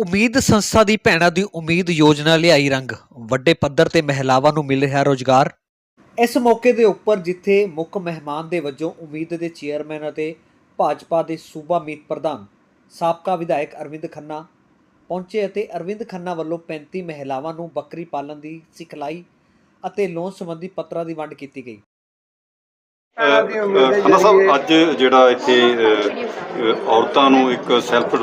ਉਮੀਦ ਸੰਸਥਾ ਦੀ ਭੈਣਾਂ ਦੀ ਉਮੀਦ ਯੋਜਨਾ ਲਿਆਈ ਰੰਗ। ਵੱਡੇ ਪੱਧਰ ਤੇ ਮਹਿਲਾਵਾਂ ਨੂੰ ਮਿਲ ਰਿਹਾ ਰੋਜ਼ਗਾਰ। ਇਸ ਮੌਕੇ ਦੇ ਉੱਪਰ ਜਿੱਥੇ ਮੁੱਖ ਮਹਿਮਾਨ ਦੇ ਵਜੋਂ ਉਮੀਦ ਦੇ ਚੇਅਰਮੈਨ ਅਤੇ ਭਾਜਪਾ ਦੇ ਸੂਬਾ ਮੀਤ ਪ੍ਰਧਾਨ, ਸਾਬਕਾ ਵਿਧਾਇਕ ਅਰਵਿੰਦ ਖੰਨਾ ਪਹੁੰਚੇ ਅਤੇ ਅਰਵਿੰਦ ਖੰਨਾ ਵੱਲੋਂ 35 ਮਹਿਲਾਵਾਂ ਨੂੰ ਬੱਕਰੀ ਪਾਲਣ ਦੀ ਸਿਖਲਾਈ ਅਤੇ ਲੋਨ ਸੰਬੰਧੀ ਪੱਤਰਾਂ ਦੀ ਵੰਡ ਕੀਤੀ ਗਈ। ਖੰਨਾ ਸਾਹਿਬ, ਅੱਜ ਜਿਹੜਾ ਇੱਥੇ ਔਰਤਾਂ ਨੂੰ ਇੱਕ ਸੈਲਫ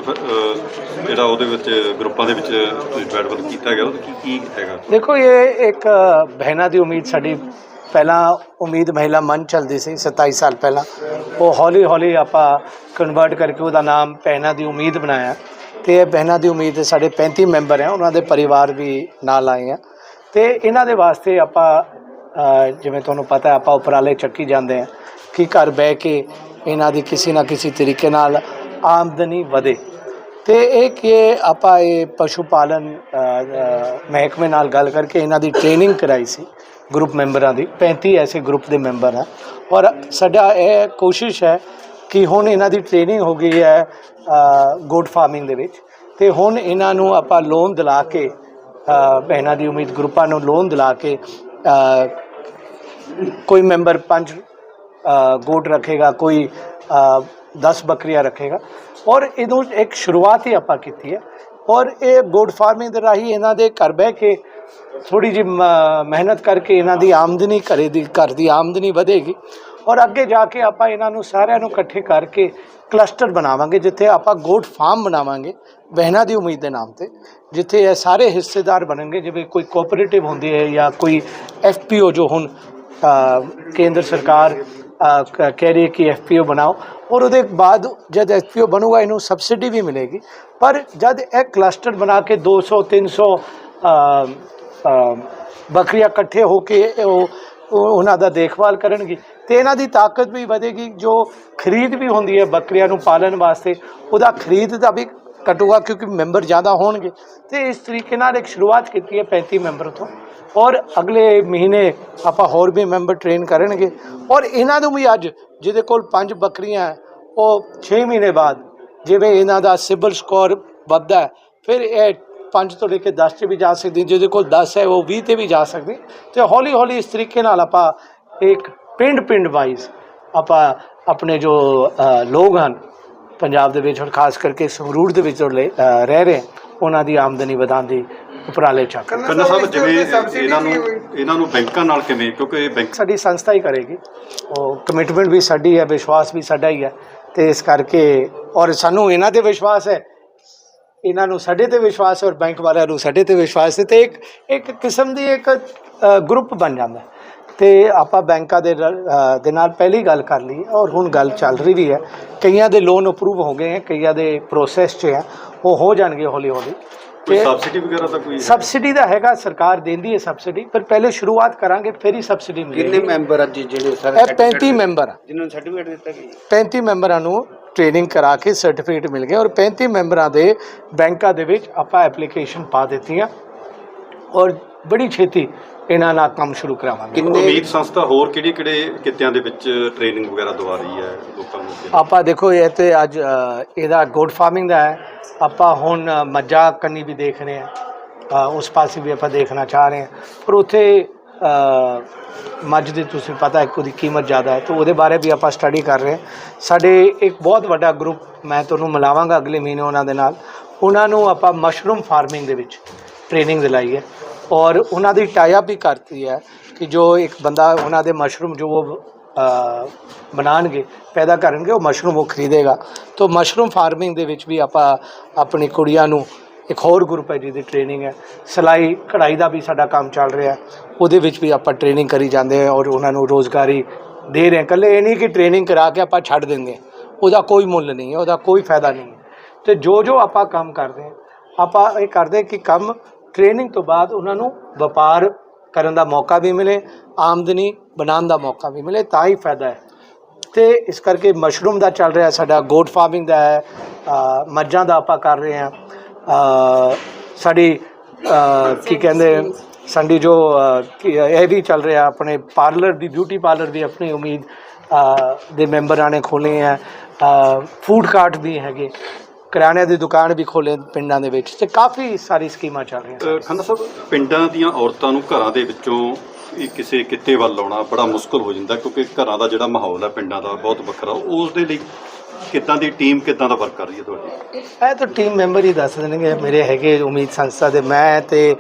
ਜਿਹੜਾ ਉਹਦੇ ਵਿੱਚ ਗਰੁੱਪਾਂ ਦੇ ਵਿੱਚ ਡਿਵੈਲਪ ਕੀਤਾ ਗਿਆ ਉਹ ਕੀ ਕੀ ਹੈਗਾ? ਦੇਖੋ, ਇਹ ਇੱਕ ਬਹਿਨਾ ਦੀ ਉਮੀਦ ਸਾਡੀ, ਪਹਿਲਾਂ ਉਮੀਦ ਮਹਿਲਾ ਮਨ ਚੱਲਦੀ ਸੀ 27 ਸਾਲ ਪਹਿਲਾਂ। ਉਹ ਹੌਲੀ ਹੌਲੀ ਆਪਾਂ ਕਨਵਰਟ ਕਰਕੇ ਉਹਦਾ ਨਾਮ ਬਹਿਨਾ ਦੀ ਉਮੀਦ ਬਣਾਇਆ। ਤੇ ਇਹ ਬਹਿਨਾ ਦੀ ਉਮੀਦ ਦੇ ਸਾਡੇ 35 ਮੈਂਬਰ ਹੈ, ਉਹਨਾਂ ਦੇ ਪਰਿਵਾਰ ਵੀ ਨਾਲ ਆਏ ਆ। ਤੇ ਇਹਨਾਂ ਦੇ ਵਾਸਤੇ ਆਪਾਂ ਜਿਵੇਂ ਤੁਹਾਨੂੰ ਪਤਾ ਆਪਾਂ ਉਪਰਾਲੇ ਚੱਕੀ ਜਾਂਦੇ ਆ ਕਿ ਘਰ ਬਹਿ ਕੇ ਇਹਨਾਂ ਦੀ ਕਿਸੇ ਨਾ ਕਿਸੇ ਤਰੀਕੇ ਨਾਲ ਆਮਦਨੀ ਵਧੇ। ਤੇ ਇਹ ਕਿ ਆਪਾਂ ਇਹ ਪਸ਼ੂ ਪਾਲਨ ਮਹਿਕਮੇ ਨਾਲ ਗੱਲ ਕਰਕੇ ਇਹਨਾਂ ਦੀ ਟ੍ਰੇਨਿੰਗ ਕਰਾਈ ਸੀ ਗਰੁੱਪ ਮੈਂਬਰਾਂ ਦੀ। 35 ਐਸੇ ਗਰੁੱਪ ਦੇ ਮੈਂਬਰ ਆ। ਔਰ ਸਾਡਾ ਇਹ ਕੋਸ਼ਿਸ਼ ਹੈ ਕਿ ਹੁਣ ਇਹਨਾਂ ਦੀ ਟ੍ਰੇਨਿੰਗ ਹੋ ਗਈ ਹੈ ਗੋਡ ਫਾਰਮਿੰਗ ਦੇ ਵਿੱਚ। ਤੇ ਹੁਣ ਇਹਨਾਂ ਨੂੰ ਆਪਾਂ ਲੋਨ ਦਿਲਾ ਕੇ ਇਹਨਾਂ ਦੀ ਉਮੀਦ ਗਰੁੱਪਾਂ ਨੂੰ ਲੋਨ ਦਿਲਾ ਕੇ ਅ, ਕੋਈ ਮੈਂਬਰ ਪੰਜ ਅ, ਗੋਟ ਰੱਖੇਗਾ ਕੋਈ 10 ਬੱਕਰੀਆਂ ਰੱਖੇਗਾ। ਔਰ ਇਹਨੂੰ ਇੱਕ ਸ਼ੁਰੂਆਤ ਹੀ ਆਪਾਂ ਕੀਤੀ ਹੈ। ਔਰ ਇਹ ਗੋਡ ਫਾਰਮਿੰਗ ਦੇ ਰਾਹੀਂ ਇਹਨਾਂ ਦੇ ਘਰ ਬਹਿ ਕੇ ਥੋੜੀ ਜਿਹੀ ਮ- ਮਿਹਨਤ ਕਰਕੇ ਇਹਨਾਂ ਦੀ ਆਮਦਨੀ ਘਰੇ ਦੀ ਘਰ ਦੀ ਆਮਦਨੀ ਵਧੇਗੀ। ਔਰ ਅੱਗੇ ਜਾ ਕੇ ਆਪਾਂ ਇਹਨਾਂ ਨੂੰ ਸਾਰਿਆਂ ਨੂੰ ਇਕੱਠੇ ਕਰਕੇ ਕਲਸਟਰ ਬਣਾਵਾਂਗੇ ਜਿੱਥੇ ਆਪਾਂ ਗੋਟ ਫਾਰਮ ਬਣਾਵਾਂਗੇ ਬਹਿਨਾ ਦੀ ਉਮੀਦ ਦੇ ਨਾਮ ਤੇ। ਜਿੱਥੇ ਇਹ ਸਾਰੇ ਹਿੱਸੇਦਾਰ ਬਣਨਗੇ ਜਿਵੇਂ ਕੋਈ ਕੋਆਪਰੇਟਿਵ ਹੁੰਦੀ ਹੈ ਜਾਂ ਕੋਈ ਐਫਪੀਓ ਜੋ ਹੁਣ ਕੇਂਦਰ ਸਰਕਾਰ ਕ- ਕਹਿ ਰਹੀ ਹੈ ਕਿ ਐਫਪੀਓ ਬਣਾਓ। ਔਰ ਉਹਦੇ ਬਾਅਦ ਜਦ ਐਫਪੀਓ ਬਣੂਗਾ ਇਹਨੂੰ ਸਬਸਿਡੀ ਵੀ ਮਿਲੇਗੀ। ਪਰ ਜਦ ਇਹ ਕਲਸਟਰ ਬਣਾ ਕੇ 200 300 ਅ, ਅ, ਬੱਕਰੀਆਂ ਇਕੱਠੇ ਹੋ ਕੇ ਉਹ ਉਹ ਉਹਨਾਂ ਦਾ ਦੇਖਭਾਲ ਕਰਨਗੇ ਤੇ ਇਹਨਾਂ ਦੀ ਤਾਕਤ ਵੀ ਵਧੇਗੀ। ਜੋ ਖਰੀਦ ਵੀ ਹੁੰਦੀ ਹੈ ਬੱਕਰੀਆਂ ਨੂੰ ਪਾਲਣ ਵਾਸਤੇ ਉਹਦਾ ਖਰੀਦ ਦਾ ਵੀ ਘਟੂਗਾ ਕਿਉਂਕਿ ਮੈਂਬਰ ਜ਼ਿਆਦਾ ਹੋਣਗੇ। ਤੇ ਇਸ ਤਰੀਕੇ ਨਾਲ ਇੱਕ ਸ਼ੁਰੂਆਤ ਕੀਤੀ ਹੈ 35 ਮੈਂਬਰ ਤੋਂ। ਔਰ ਅਗਲੇ ਮਹੀਨੇ ਆਪਾਂ ਹੋਰ ਵੀ ਮੈਂਬਰ ਟ੍ਰੇਨ ਕਰਨਗੇ। ਔਰ ਇਹਨਾਂ ਨੂੰ ਵੀ ਅੱਜ, ਜਿਹਦੇ ਕੋਲ ਪੰਜ ਬੱਕਰੀਆਂ ਉਹ 6 ਮਹੀਨੇ ਬਾਅਦ ਜਿਵੇਂ ਇਹਨਾਂ ਦਾ ਸਿਬਲ ਸਕੋਰ ਵੱਧਦਾ ਫਿਰ ਇਹ 5 ਤੋਂ ਲੈ ਕੇ 10 'ਚ ਵੀ ਜਾ ਸਕਦੀ, ਜਿਹਦੇ ਕੋਲ 10 ਹੈ, ਉਹ 20 ਤੇ ਵੀ ਜਾ ਸਕਦੀ। ਤੇ ਹੌਲੀ ਹੌਲੀ ਇਸ ਤਰੀਕੇ ਨਾਲ ਆਪਾਂ ਇੱਕ ਪਿੰਡ ਪਿੰਡ ਵਾਈਜ਼ ਆਪਾਂ ਆਪਣੇ ਜੋ ਲੋਕ ਹਨ ਪੰਜਾਬ ਦੇ ਵਿੱਚ ਔਰ ਖਾਸ ਕਰਕੇ ਸੰਗਰੂਰ ਦੇ ਵਿੱਚ ਜੋ ਲੈ- ਅ, ਰਹਿ ਰਹੇ ਉਹਨਾਂ ਦੀ ਆਮਦਨੀ ਵਧਾਉਣ ਦੀ ਉਪਰਾਲੇ ਚੱਕ ਖੰਨਾ ਸਾਹਿਬ ਜਿਵੇਂ ਇਹਨਾਂ ਨੂੰ ਇਹਨਾਂ ਨੂੰ ਬੈਂਕਾਂ ਨਾਲ ਕਿਵੇਂ? ਕਿਉਂਕਿ ਇਹ ਬੈਂਕ ਸਾਡੀ ਸੰਸਥਾ ਹੀ ਕਰੇਗੀ। ਉਹ ਕਮਿਟਮੈਂਟ ਵੀ ਸਾਡੀ ਹੈ ਵਿਸ਼ਵਾਸ ਵੀ ਸਾਡਾ ਹੀ ਹੈ। ਤੇ ਇਸ ਕਰਕੇ ਔਰ ਸਾਨੂੰ ਇਹਨਾਂ ਤੇ ਵਿਸ਼ਵਾਸ ਹੈ। ਇਹਨਾਂ ਨੂੰ ਸਾਡੇ ਤੇ ਵਿਸ਼ਵਾਸ ਹੈ ਔਰ ਬੈਂਕ ਵਾਲਿਆਂ ਨੂੰ ਸਾਡੇ ਤੇ ਵਿਸ਼ਵਾਸ ਹੈ। ਤੇ ਇੱਕ ਇੱਕ ਕਿਸਮ ਦੀ ਇੱਕ ਗਰੁੱਪ ਬਣ ਜਾਂਦਾ ਹੈ। ਤੇ ਆਪਾਂ ਬੈਂਕਾਂ ਦੇ ਦੇ ਨਾਲ ਪਹਿਲੀ ਗੱਲ ਕਰ ਲਈ ਔਰ ਹੁਣ ਗੱਲ ਚੱਲ ਰਹੀ ਵੀ ਹੈ। ਕਈਆਂ ਦੇ ਲੋਨ ਅਪਰੂਵ ਹੋ ਗਏ ਹੈ ਕਈਆਂ ਦੇ ਪ੍ਰੋਸੈਸ 'ਚ ਹੈ ਉਹ ਹੋ ਜਾਣਗੇ ਹੌਲੀ ਹੌਲੀ। ਕੋਈ ਤੇ ਸਬਸਿਡੀ ਵਗੈਰਾ ਤਾਂ ਕੋਈ ਸਬਸਿਡੀ ਦਾ ਹੈਗਾ ਸਰਕਾਰ ਦਿੰਦੀ ਹੈ ਸਬਸਿਡੀ ਪਰ ਪਹਿਲੇ ਸ਼ੁਰੂਆਤ ਕਰਾਂਗੇ ਫਿਰ ਹੀ ਸਬਸਿਡੀ ਕਿੰਨੇ ਮਿਲੇਗੀ ਮੈਂਬਰ ਅੱਜ ਜਿਹੜੇ ਸਾਰੇ ਇਹ 35 ਮੈਂਬਰ ਆ। ਜਿਨ੍ਹਾਂ ਨੂੰ ਸਰਟੀਫਿਕੇਟ ਦਿੱਤਾ ਗਿਆ? 35 ਮੈਂਬਰਾਂ ਨੂੰ ਟ੍ਰੇਨਿੰਗ ਕਰਾ ਕੇ ਸਰਟੀਫਿਕੇਟ ਮਿਲ ਗਿਆ ਔਰ 35 ਮੈਂਬਰਾਂ ਦੇ ਬੈਂਕਾਂ ਦੇ ਵਿੱਚ ਆਪਾਂ ਐਪਲੀਕੇਸ਼ਨ ਪਾ ਦਿੱਤੀਆਂ। ਔਰ ਬੜੀ ਛੇਤੀ ਇਹਨਾਂ ਨਾਲ ਕੰਮ ਸ਼ੁਰੂ ਕਰਾਵਾਂਗੇ। ਉਮੀਦ ਸੰਸਥਾ ਹੋਰ ਕਿਹੜੇ ਕਿਹੜੇ ਕਿੱਤਿਆਂ ਦੇ ਵਿੱਚ ਟ੍ਰੇਨਿੰਗ ਵਗੈਰਾ ਦਵਾ ਰਹੀ ਹੈ ਲੋਕਾਂ ਨੂੰ? ਆਪਾਂ ਦੇਖੋ ਇਹ ਤੇ ਅੱਜ ਇਹਦਾ ਗੋਡ ਫਾਰਮਿੰਗ ਦਾ ਹੈ। ਆਪਾਂ ਹੁਣ ਮੱਝਾਂ ਕੰਨੀ ਵੀ ਦੇਖ ਰਹੇ ਹਾਂ। ਉਸ ਪਾਸੇ ਵੀ ਆਪਾਂ ਦੇਖਣਾ ਚਾਹ ਰਹੇ ਹਾਂ। ਪਰ ਉੱਥੇ ਮੱਝ ਦੀ ਤੁਸੀਂ ਪਤਾ ਹੈ ਕਿ ਉਹਦੀ ਕੀਮਤ ਜ਼ਿਆਦਾ ਹੈ। ਤਾਂ ਉਹਦੇ ਬਾਰੇ ਵੀ ਆਪਾਂ ਸਟੱਡੀ ਕਰ ਰਹੇ ਹਾਂ। ਸਾਡੇ ਇੱਕ ਬਹੁਤ ਵੱਡਾ ਗਰੁੱਪ ਮੈਂ ਤੁਹਾਨੂੰ ਮਿਲਾਵਾਂਗਾ ਅਗਲੇ ਮਹੀਨੇ ਉਹਨਾਂ ਦੇ ਨਾਲ। ਉਹਨਾਂ ਨੂੰ ਆਪਾਂ ਮਸ਼ਰੂਮ ਫਾਰਮਿੰਗ ਦੇ ਵਿੱਚ ਟ੍ਰੇਨਿੰਗ ਦਿਲਾਈ ਹੈ। ਔਰ ਉਹਨਾਂ ਦੀ ਟਾਈ ਅਪ ਵੀ ਕਰਤੀ ਹੈ ਕਿ ਜੋ ਇੱਕ ਬੰਦਾ ਉਹਨਾਂ ਦੇ ਮਸ਼ਰੂਮ ਜੋ ਉਹ ਅ, ਬਣਾਉਣਗੇ ਪੈਦਾ ਕਰਨਗੇ ਉਹ ਮਸ਼ਰੂਮ ਉਹ ਖਰੀਦੇਗਾ। ਤਾਂ ਮਸ਼ਰੂਮ ਫਾਰਮਿੰਗ ਦੇ ਵਿੱਚ ਵੀ ਆਪਾਂ ਆਪਣੀ ਕੁੜੀਆਂ ਨੂੰ ਇੱਕ ਹੋਰ ਗਰੁੱਪ ਹੈ ਜਿਹਦੀ ਟ੍ਰੇਨਿੰਗ ਹੈ। ਸਿਲਾਈ ਕਢਾਈ ਦਾ ਵੀ ਸਾਡਾ ਕੰਮ ਚੱਲ ਰਿਹਾ ਉਹਦੇ ਵਿੱਚ ਵੀ ਆਪਾਂ ਟ੍ਰੇਨਿੰਗ ਕਰੀ ਜਾਂਦੇ ਹਾਂ ਔਰ ਉਹਨਾਂ ਨੂੰ ਰੋਜ਼ਗਾਰੀ ਦੇ ਰਹੇ ਹਾਂ। ਇਕੱਲੇ ਇਹ ਨਹੀਂ ਕਿ ਟ੍ਰੇਨਿੰਗ ਕਰਾ ਕੇ ਆਪਾਂ ਛੱਡ ਦਿੰਦੇ ਉਹਦਾ ਕੋਈ ਮੁੱਲ ਨਹੀਂ ਹੈ ਉਹਦਾ ਕੋਈ ਫਾਇਦਾ ਨਹੀਂ ਹੈ। ਤੇ ਜੋ ਜੋ ਆਪਾਂ ਕੰਮ ਕਰਦੇ ਹਾਂ ਆਪਾਂ ਇਹ ਕਰਦੇ ਕਿ ਕੰਮ ਟ੍ਰੇਨਿੰਗ ਤੋਂ ਬਾਅਦ ਉਹਨਾਂ ਨੂੰ ਵਪਾਰ ਕਰਨ ਦਾ ਮੌਕਾ ਵੀ ਮਿਲੇ ਆਮਦਨੀ ਬਣਾਉਣ ਦਾ ਮੌਕਾ ਵੀ ਮਿਲੇ ਤਾਂ ਹੀ ਫਾਇਦਾ ਹੈ। ਤੇ ਇਸ ਕਰਕੇ ਮਸ਼ਰੂਮ ਦਾ ਚੱਲ ਰਿਹਾ ਸਾਡਾ ਗੋਟ ਫਾਰਮਿੰਗ ਦਾ ਹੈ ਮੱਝਾਂ ਦਾ ਆਪਾਂ ਕਰ ਰਹੇ ਹਾਂ। ਸਾਡੀ ਕੀ ਕਹਿੰਦੇ ਸਾਡੀ ਜੋ ਇਹ ਵੀ ਚੱਲ ਰਿਹਾ ਆਪਣੇ ਪਾਰਲਰ ਦੀ ਬਿਊਟੀ ਪਾਰਲਰ ਵੀ ਆਪਣੀ ਉਮੀਦ ਦੇ ਮੈਂਬਰਾਂ ਨੇ ਖੋਲੇ ਹੈ ਫੂਡ ਕਾਰਟ ਵੀ ਹੈਗੇ। ਕਰਿਆਨੇ ਦੀ ਦੁਕਾਨ ਵੀ ਖੋਲੇ ਪਿੰਡਾਂ ਦੇ ਵਿੱਚ ਤੇ ਕਾਫੀ ਸਾਰੀ ਸਕੀਮਾਂ ਚੱਲ ਰਹੀਆਂ ਖੰਨਾ ਸਾਹਿਬ ਪਿੰਡਾਂ ਦੀਆਂ ਔਰਤਾਂ ਨੂੰ ਘਰਾਂ ਦੇ ਵਿੱਚੋਂ ਇਹ ਕਿਸੇ ਕਿੱਤੇ ਵੱਲ ਲਾਉਣਾ ਬੜਾ ਮੁਸ਼ਕਲ ਹੋ ਜਾਂਦਾ ਕਿਉਂਕਿ ਘਰਾਂ ਦਾ ਜਿਹੜਾ ਮਾਹੌਲ ਹੈ ਪਿੰਡਾਂ ਦਾ ਬਹੁਤ ਵੱਖਰਾ ਉਸ ਦੇ ਲਈ ਕਿੱਦਾਂ ਦੀ ਟੀਮ ਕਿੱਦਾਂ ਦਾ ਵਰਕ ਕਰ ਰਹੀ ਹੈ ਤੁਹਾਡੀ? ਇਹ ਤਾਂ ਟੀਮ ਮੈਂਬਰ ਹੀ ਦੱਸ ਦੇਣਗੇ ਮੇਰੇ ਹੈਗੇ ਉਮੀਦ ਸੰਸਥਾ ਦੇ ਮੈਂ ਤੇ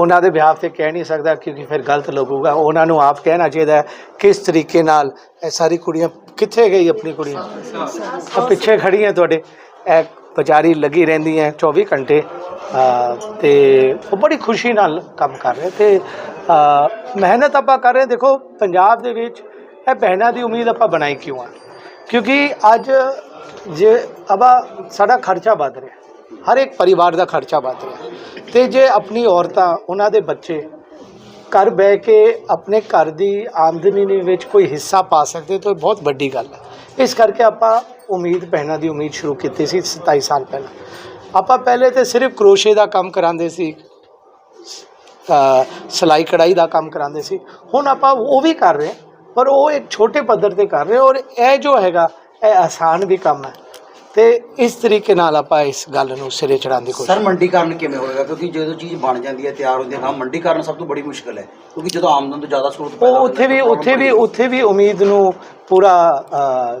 ਉਹਨਾਂ ਦੇ ਵਿਆਹ ਤੇ ਕਹਿ ਨਹੀਂ ਸਕਦਾ ਕਿਉਂਕਿ ਫਿਰ ਗਲਤ ਲੱਗੂਗਾ ਉਹਨਾਂ ਨੂੰ ਆਪ ਕਹਿਣਾ ਚਾਹੀਦਾ ਕਿਸ ਤਰੀਕੇ ਨਾਲ ਇਹ ਸਾਰੀ ਕੁੜੀਆਂ ਕਿੱਥੇ ਗਈ ਆਪਣੀ ਕੁੜੀਆਂ ਪਿੱਛੇ ਖੜੀਆਂ ਤੁਹਾਡੇ। ਇਹ ਵਿਚਾਰੀ ਲੱਗੀ ਰਹਿੰਦੀ ਹੈ 24 ਘੰਟੇ ਅਹ, ਤੇ ਉਹ ਬੜੀ ਖੁਸ਼ੀ ਨਾਲ ਕੰਮ ਕਰ ਰਹੇ ਤੇ ਮਿਹਨਤ ਆਪਾਂ ਕਰ ਰਹੇ। ਦੇਖੋ ਪੰਜਾਬ ਦੇ ਵਿੱਚ ਇਹ ਬਹਿਣਾ ਦੀ ਉਮੀਦ ਆਪਾਂ ਬਣਾਈ ਕਿਉਂ ਆ? ਕਿਉਂਕਿ ਅੱਜ ਜੇ ਅਬਾ ਸਾਡਾ ਖਰਚਾ ਵੱਧ ਰਿਹਾ ਹਰ ਇੱਕ ਪਰਿਵਾਰ ਦਾ ਖਰਚਾ ਵੱਧ ਰਿਹਾ। ਤੇ ਜੇ ਆਪਣੀ ਔਰਤਾਂ ਉਹਨਾਂ ਦੇ ਬੱਚੇ ਘਰ ਬਹਿ ਕੇ ਆਪਣੇ ਘਰ ਦੀ ਆਮਦਨੀ ਦੇ ਵਿੱਚ ਕੋਈ ਹਿੱਸਾ ਪਾ ਸਕਦੇ ਤਾਂ ਇਹ ਬਹੁਤ ਵੱਡੀ ਗੱਲ ਹੈ ਇਸ ਕਰਕੇ ਆਪਾਂ ਉਮੀਦ ਪਹਿਨਾ ਦੀ ਉਮੀਦ ਸ਼ੁਰੂ ਕੀਤੀ ਸੀ 27 ਸਾਲ ਪਹਿਲਾਂ। ਆਪਾਂ ਪਹਿਲੇ ਤੇ ਸਿਰਫ ਕਰੋਸ਼ੇ ਦਾ ਕੰਮ ਕਰਾਉਂਦੇ ਸੀ ਅ, ਸਿਲਾਈ ਕਢਾਈ ਦਾ ਕੰਮ ਕਰਾਉਂਦੇ ਸੀ। ਹੁਣ ਆਪਾਂ ਉਹ ਵੀ ਕਰ ਰਹੇ ਪਰ ਉਹ ਇੱਕ ਛੋਟੇ ਪੱਧਰ ਤੇ ਕਰ ਰਹੇ ਔਰ ਇਹ ਜੋ ਹੈਗਾ ਇਹ ਆਸਾਨ ਵੀ ਕੰਮ ਹੈ। ਤੇ ਇਸ ਤਰੀਕੇ ਨਾਲ ਆਪਾਂ ਇਸ ਗੱਲ ਨੂੰ ਸਿਰੇ ਚੜਾਉਣ ਦੀ ਕੋਸ਼ਿਸ਼ ਸਰ ਮੰਡੀਕਰਨ ਕਿਵੇਂ ਹੋਏਗਾ? ਕਿਉਂਕਿ ਜਦੋਂ ਚੀਜ਼ ਬਣ ਜਾਂਦੀ ਹੈ ਤਿਆਰ ਹੁੰਦੀ ਹੈ ਨਾ ਮੰਡੀਕਰਨ ਸਭ ਤੋਂ ਬੜੀ ਮੁਸ਼ਕਲ ਹੈ ਕਿਉਂਕਿ ਜਦੋਂ ਆਮਦਨ ਤੋਂ ਜ਼ਿਆਦਾ ਸਰੋਤ ਪੈਦਾ ਉਹ ਹੋ ਉੱਥੇ ਵੀ ਉੱਥੇ ਵੀ ਉੱਥੇ ਵੀ ਉਮੀਦ ਨੂੰ ਪੂਰਾ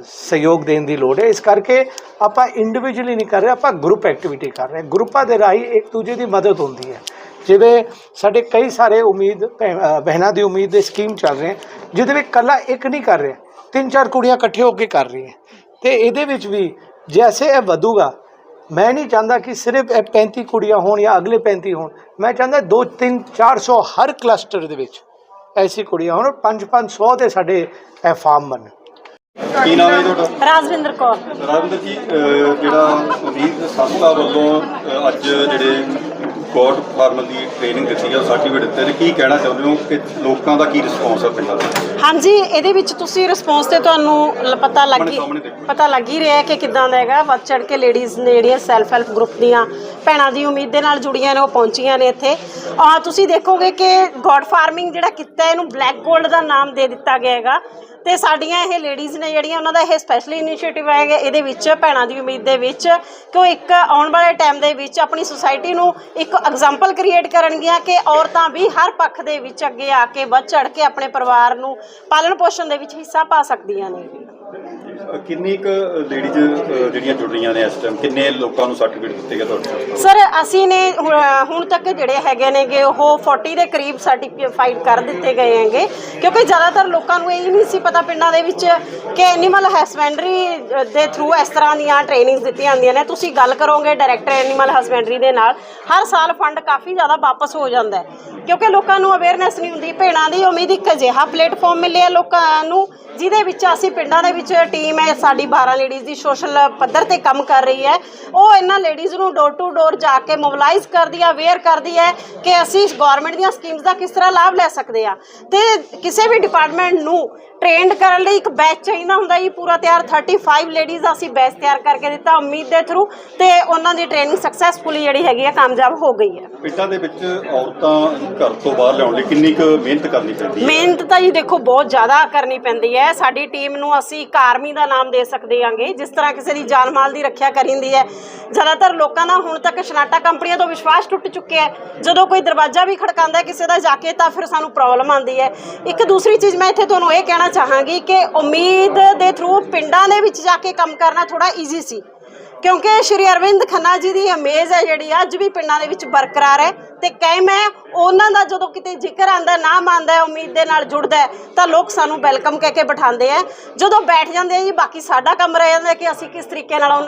ਸਹਿਯੋਗ ਦੇਣ ਦੀ ਲੋੜ ਹੈ। ਇਸ ਕਰਕੇ ਆਪਾਂ ਇੰਡੀਵਿਜੂਅਲੀ ਨਹੀਂ ਕਰ ਰਹੇ ਆਪਾਂ ਗਰੁੱਪ ਐਕਟੀਵਿਟੀ ਕਰ ਰਹੇ ਹਾਂ। ਗਰੁੱਪਾਂ ਦੇ ਰਾਹੀਂ ਇੱਕ ਦੂਜੇ ਦੀ ਮਦਦ ਹੁੰਦੀ ਹੈ। ਜਿਵੇਂ ਸਾਡੇ ਕਈ ਸਾਰੇ ਉਮੀਦ ਬਹਿਨਾਂ ਦੀ ਉਮੀਦ ਦੇ ਸਕੀਮ ਚੱਲ ਰਹੇ ਹੈ ਜਿਹਦੇ ਵਿੱਚ ਕੱਲਾ ਇੱਕ ਨਹੀਂ ਕਰ ਰਿਹਾ। ਤਿੰਨ ਚਾਰ ਕੁੜੀਆਂ ਇਕੱਠੇ ਹੋ ਕੇ ਕਰ ਰਹੀਆਂ। ਤੇ ਇਹਦੇ ਵਿੱਚ ਵੀ ਜੈਸੇ ਇਹ ਵਧੂਗਾ ਮੈਂ ਨਹੀਂ ਚਾਹੁੰਦਾ ਕਿ ਸਿਰਫ ਇਹ 35 ਕੁੜੀਆਂ ਹੋਣ ਜਾਂ ਅਗਲੇ 35 ਹੋਣ ਮੈਂ ਚਾਹੁੰਦਾ 2 3 400 ਹਰ ਕਲਸਟਰ ਦੇ ਵਿੱਚ ਐਸੀ ਕੁੜੀਆਂ ਹੋਣ 5 500 ਦੇ ਸਾਡੇ ਇਹ ਫਾਰਮ ਬਣ ਕੀ ਨਾਮ ਹੈ ਤੁਹਾਡਾ ਰਾਜਵਿੰਦਰ ਕੌਰ ਰਾਜਿੰਦਰ ਜੀ ਜਿਹੜਾ ਉਮੀਦ ਸੰਸਥਾ ਵੱਲੋਂ ਅ, ਅੱਜ ਜਿਹੜੇ ਗੋਡ ਫਾਰਮਰ ਦੀ ਟ੍ਰੇਨਿੰਗ ਦਿੱਤੀ ਹੈ ਸਰਟੀਫਿਕੇਟ ਦਿੱਤੇ ਨੇ ਕੀ ਕਹਿਣਾ ਚਾਹੁੰਦੇ ਹੋ? ਕਿ ਲੋਕਾਂ ਦਾ ਕੀ ਰਿਸਪੌਂਸ ਹੈ ਪਿੰਡਾਂ ਦਾ? ਹਾਂਜੀ ਇਹਦੇ ਵਿੱਚ ਤੁਸੀਂ ਰਿਸਪੌਂਸ ਤੇ ਤੁਹਾਨੂੰ ਪਤਾ ਲੱਗ। ਪਤਾ ਲੱਗ ਹੀ ਰਿਹਾ ਕਿ ਕਿਦਾਂ ਦਾ ਹੈਗਾ। ਵੱਧ ਚੜ ਕੇ ਲੇਡੀਜ਼ ਨੇ ਜਿਹੜੀਆਂ ਸੈਲਫ ਹੈਲਪ ਗਰੁੱਪ ਦੀਆਂ ਭੈਣਾਂ ਦੀ ਉਮੀਦ ਦੇ ਨਾਲ ਜੁੜੀਆਂ ਨੇ ਉਹ ਪਹੁੰਚੀਆਂ ਨੇ ਇੱਥੇ। ਆ ਤੁਸੀਂ ਦੇਖੋਗੇ ਕਿ ਗੋਡ ਫਾਰਮਿੰਗ ਜਿਹੜਾ ਕੀਤਾ ਇਹਨੂੰ ਬਲੈਕ ਗੋਲਡ ਦਾ ਨਾਮ ਦੇ ਦਿੱਤਾ ਗਿਆ ਹੈਗਾ। ਤੇ ਸਾਡੀਆਂ ਇਹ ਲੇਡੀਜ਼ ਨੇ ਜਿਹੜੀਆਂ ਉਹਨਾਂ ਦਾ ਇਹ ਸਪੈਸ਼ਲੀ ਇਨੀਸ਼ੀਏਟਿਵ ਹੈਗਾ ਇਹਦੇ ਵਿੱਚ, ਭੈਣਾਂ ਦੀ ਉਮੀਦ ਦੇ ਵਿੱਚ ਕਿ ਉਹ ਇੱਕ ਆਉਣ ਵਾਲੇ ਟਾਈਮ ਦੇ ਵਿੱਚ ਆਪਣੀ ਸੁਸਾਇਟੀ ਨੂੰ ਇੱਕ ਐਗਜ਼ਾਮਪਲ ਕ੍ਰੀਏਟ ਕਰਨਗੀਆਂ ਕਿ ਔਰਤਾਂ ਵੀ ਹਰ ਪੱਖ ਦੇ ਵਿੱਚ ਅੱਗੇ ਆ ਕੇ ਵੱਧ ਚੜ ਕੇ ਆਪਣੇ ਪਰਿਵਾਰ ਨੂੰ ਪਾਲਣ ਪੋਸ਼ਣ ਦੇ ਵਿੱਚ ਹਿੱਸਾ ਪਾ ਸਕਦੀਆਂ ਨੇ। ਕਿੰਨੀ ਕੁ ਲੇਡੀਜ਼ ਜਿਹੜੀਆਂ ਜੁੜ ਰਹੀਆਂ ਨੇ ਇਸ ਟਾਈਮ ਕਿੰਨੇ ਲੋਕਾਂ ਨੂੰ ਸਰਟੀਫਿਕੇਟ ਦਿੱਤੇ ਗਏ ਤੁਹਾਡੇ ਸਰ ਅਸੀਂ ਨੇ ਹੁਣ ਤੱਕ ਜਿਹੜੇ ਹੈਗੇ ਨੇਗੇ ਉਹ 40 ਦੇ ਕਰੀਬ ਸਰਟੀਫਾਈਡ ਕਰ ਦਿੱਤੇ ਗਏ ਹੈਗੇ। ਕਿਉਂਕਿ ਜ਼ਿਆਦਾਤਰ ਲੋਕਾਂ ਨੂੰ ਇਹ ਨਹੀਂ ਸੀ ਪਤਾ ਪਿੰਡਾਂ ਦੇ ਵਿੱਚ ਕਿ ਐਨੀਮਲ ਹਸਬੈਂਡਰੀ ਦੇ ਥਰੂ ਇਸ ਤਰ੍ਹਾਂ ਦੀਆਂ ਟ੍ਰੇਨਿੰਗਸ ਦਿੱਤੀਆਂ ਜਾਂਦੀਆਂ ਨੇ। ਤੁਸੀਂ ਗੱਲ ਕਰੋਗੇ ਡਾਇਰੈਕਟਰ ਐਨੀਮਲ ਹਸਬੈਂਡਰੀ ਦੇ ਨਾਲ, ਹਰ ਸਾਲ ਫੰਡ ਕਾਫੀ ਜ਼ਿਆਦਾ ਵਾਪਸ ਹੋ ਜਾਂਦਾ ਹੈ। ਕਿਉਂਕਿ ਲੋਕਾਂ ਨੂੰ ਅਵੇਅਰਨੈਸ ਨਹੀਂ ਹੁੰਦੀ ਭੇੜਾਂ ਦੀ ਉਮੀਦ ਇੱਕ ਅਜਿਹਾ ਪਲੇਟਫਾਰਮ ਮਿਲਿਆ ਲੋਕਾਂ ਨੂੰ ਜਿਹਦੇ ਵਿੱਚ ਅਸੀਂ ਪਿੰਡਾਂ ਦੇ ਵਿੱਚ ਟੀਮ ਹੈ ਸਾਡੀ 12 ਲੇਡੀਜ਼ ਦੀ ਸੋਸ਼ਲ ਪੱਧਰ ਤੇ ਕੰਮ ਕਰ ਰਹੀ ਹੈ। ਉਹ ਇਹਨਾਂ ਲੇਡੀਜ਼ ਨੂੰ ਡੋਰ ਟੂ ਡੋਰ ਜਾ ਕੇ ਮੋਬਿਲਾਈਜ਼ ਕਰਦੀ ਹੈ ਅਵੇਅਰ ਕਰਦੀ ਹੈ ਕਿ ਅਸੀਂ ਗਵਰਨਮੈਂਟ ਦੀਆਂ ਸਕੀਮਸ ਦਾ ਕਿਸ ਤਰ੍ਹਾਂ ਲਾਭ ਲੈ ਸਕਦੇ ਆ ਤੇ ਕਿਸੇ ਵੀ ਡਿਪਾਰਟਮੈਂਟ ਨੂੰ ਟ੍ਰੇਨਡ ਕਰਨ ਲਈ ਇੱਕ ਬੈਚ ਚਾਹੀਦਾ ਹੁੰਦਾ ਜੀ ਪੂਰਾ ਤਿਆਰ 35 ਲੇਡੀਜ਼ ਅਸੀਂ ਬੈਚ ਤਿਆਰ ਕਰਕੇ ਦਿੱਤਾ ਉਮੀਦ ਦੇ ਥਰੂ ਤੇ ਉਹਨਾਂ ਦੀ ਟ੍ਰੇਨਿੰਗ ਸਕਸੈਸਫੁਲੀ ਜਿਹੜੀ ਹੈਗੀ ਆ ਕਾਮਯਾਬ ਹੋ ਗਈ ਹੈ। ਪਿੰਡਾਂ ਦੇ ਵਿੱਚ ਔਰਤਾਂ ਘਰ ਤੋਂ ਬਾਹਰ ਲਿਆਉਣ ਲਈ ਕਿੰਨੀ ਕੁ ਮਿਹਨਤ ਕਰਨੀ ਪੈਂਦੀ ਹੈ? ਮਿਹਨਤ ਤਾਂ ਜੀ ਦੇਖੋ ਬਹੁਤ ਜ਼ਿਆਦਾ ਕਰਨੀ ਪੈਂਦੀ ਹੈ। ਸਾਡੀ ਟੀਮ ਨੂੰ ਅਸੀਂ ਇੱਕ ਆਰਮੀ ਦਾ ਨਾਮ ਦੇ ਸਕਦੇ ਹਾਂਗੇ, ਜਿਸ ਤਰ੍ਹਾਂ ਕਿਸੇ ਦੀ ਜਾਨ ਮਾਲ ਦੀ ਰੱਖਿਆ ਕਰਿੰਦੀ ਹੈ। ਜ਼ਿਆਦਾਤਰ ਲੋਕਾਂ ਦਾ ਹੁਣ ਤੱਕ ਸ਼ਨਾਟਾ ਕੰਪਨੀਆਂ ਤੋਂ ਵਿਸ਼ਵਾਸ ਟੁੱਟ ਚੁੱਕਿਆ ਹੈ। ਜਦੋਂ ਕੋਈ ਦਰਵਾਜ਼ਾ ਵੀ ਖੜਕਾਉਂਦਾ ਕਿਸੇ ਦਾ ਜਾ ਕੇ, ਤਾਂ ਫਿਰ ਸਾਨੂੰ ਪ੍ਰੋਬਲਮ ਆਉਂਦੀ ਹੈ। ਇੱਕ ਦੂਸਰੀ ਚੀਜ਼ ਮੈਂ ਇੱਥੇ ਤੁਹਾਨੂੰ ਇਹ ਕਹਿਣਾ ਚਾਹਾਂਗੀ ਕਿ ਉਮੀਦ ਦੇ ਥਰੂ ਪਿੰਡਾਂ ਦੇ ਵਿੱਚ ਜਾ ਕੇ ਕੰਮ ਕਰਨਾ ਥੋੜਾ ਈਜ਼ੀ ਸੀ। ਕਿਉਂਕਿ ਸ਼੍ਰੀ ਅਰਵਿੰਦ ਖੰਨਾ ਜੀ ਦੀ ਅਮੇਜ਼ ਹੈ ਜਿਹੜੀ ਅੱਜ ਵੀ ਪਿੰਡਾਂ ਦੇ ਵਿੱਚ ਬਰਕਰਾਰ ਹੈ। ਤੇ ਕਾਇਮ ਹੈ ਉਹਨਾਂ ਦਾ ਜਦੋਂ ਕਿਤੇ ਜ਼ਿਕਰ ਆਂਦਾ ਨਾਮ ਆਂਦਾ ਉਮੀਦ ਦੇ ਨਾਲ ਜੁੜਦਾ ਤਾਂ ਲੋਕ ਸਾਨੂੰ ਵੈਲਕਮ ਕਹਿ ਕੇ ਬਿਠਾਉਂਦੇ ਆ। ਜਦੋਂ ਬੈਠ ਜਾਂਦੇ ਆ ਜੀ, ਬਾਕੀ ਸਾਡਾ ਕੰਮ ਰਹਿ ਜਾਂਦਾ ਕਿ ਅਸੀਂ ਕਿਸ ਤਰੀਕੇ ਨਾਲ ਉਹਨਾਂ